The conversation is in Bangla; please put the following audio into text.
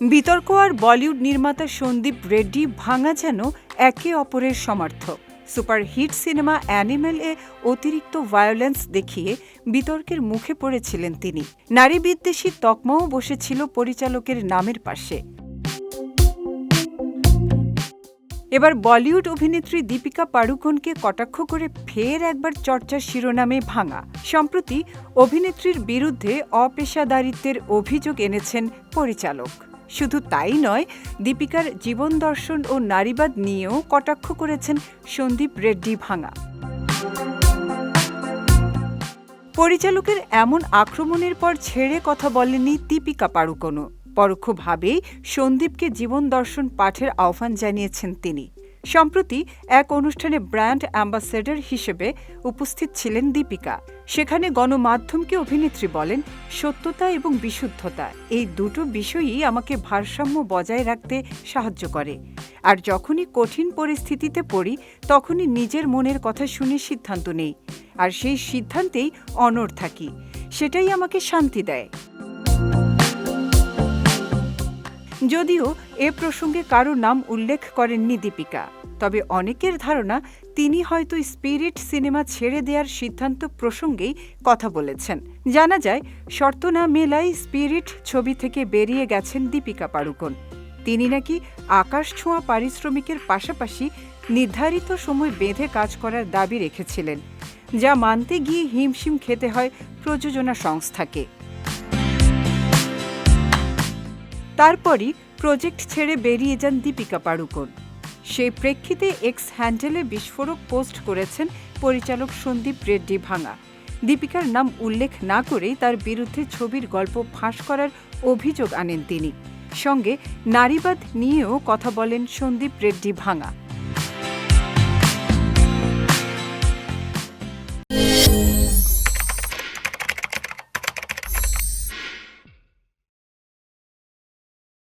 বিতর্ক আর বলিউড নির্মাতা সন্দীপ রেড্ডি ভাঙা যেন একে অপরের সমর্থক। সুপারহিট সিনেমা অ্যানিমেল এ অতিরিক্ত ভায়োলেন্স দেখিয়ে বিতর্কের মুখে পড়েছিলেন তিনি। নারী বিদ্বেষী তকমাও বসেছিল পরিচালকের নামের পাশে। এবার বলিউড অভিনেত্রী দীপিকা পাড়ুকোনকে কটাক্ষ করে ফের একবার চর্চার শিরোনামে ভাঙা। সম্প্রতি অভিনেত্রীর বিরুদ্ধে অপেশাদারিত্বের অভিযোগ এনেছেন পরিচালক। শুধু তাই নয়, দীপিকার জীবন দর্শন ও নারীবাদ নিয়েও কটাক্ষ করেছেন সন্দীপ রেড্ডি ভাঙা। পরিচালকের এমন আক্রমণের পর ছেড়ে কথা বলেনি দীপিকা পাড়ুকোনো পরোক্ষভাবেই সন্দীপকে জীবন দর্শন পাঠের আহ্বান জানিয়েছেন তিনি। সম্প্রতি এক অনুষ্ঠানে ব্র্যান্ড অ্যাম্বাসেডর হিসেবে উপস্থিত ছিলেন দীপিকা। সেখানে গণমাধ্যমকে অভিনেত্রী বলেন, সত্যতা এবং বিশুদ্ধতা, এই দুটো বিষয়ই আমাকে ভারসাম্য বজায় রাখতে সাহায্য করে। আর যখনই কঠিন পরিস্থিতিতে পড়ি, তখনই নিজের মনের কথা শুনে সিদ্ধান্ত নেই। আর সেই সিদ্ধান্তেই অনড় থাকি। সেটাই আমাকে শান্তি দেয়। যদিও এ প্রসঙ্গে কারও নাম উল্লেখ করেননি দীপিকা, তবে অনেকের ধারণা তিনি হয়তো স্পিরিট সিনেমা ছেড়ে দেওয়ার সিদ্ধান্ত প্রসঙ্গেই কথা বলেছেন। জানা যায় শর্ত না মেলায় স্পিরিট ছবি থেকে বেরিয়ে গেছেন দীপিকা পাড়ুকোন। তিনি নাকি আকাশ ছোঁয়া পারিশ্রমিকের পাশাপাশি নির্ধারিত সময় বেঁধে কাজ করার দাবি রেখেছিলেন, যা মানতে গিয়ে হিমশিম খেতে হয় প্রযোজনা সংস্থাকে। তারপরই প্রজেক্ট ছেড়ে বেরিয়ে যান দীপিকা পাড়ুকোন। সেই প্রেক্ষিতে এক্স হ্যান্ডেলে বিস্ফোরক পোস্ট করেছেন পরিচালক সন্দীপ রেড্ডি ভাঙা। দীপিকার নাম উল্লেখ না করেই তার বিরুদ্ধে ছবির গল্প ফাঁস করার অভিযোগ আনেন তিনি। সঙ্গে নারীবাদ নিয়েও কথা বলেন সন্দীপ রেড্ডি ভাঙা।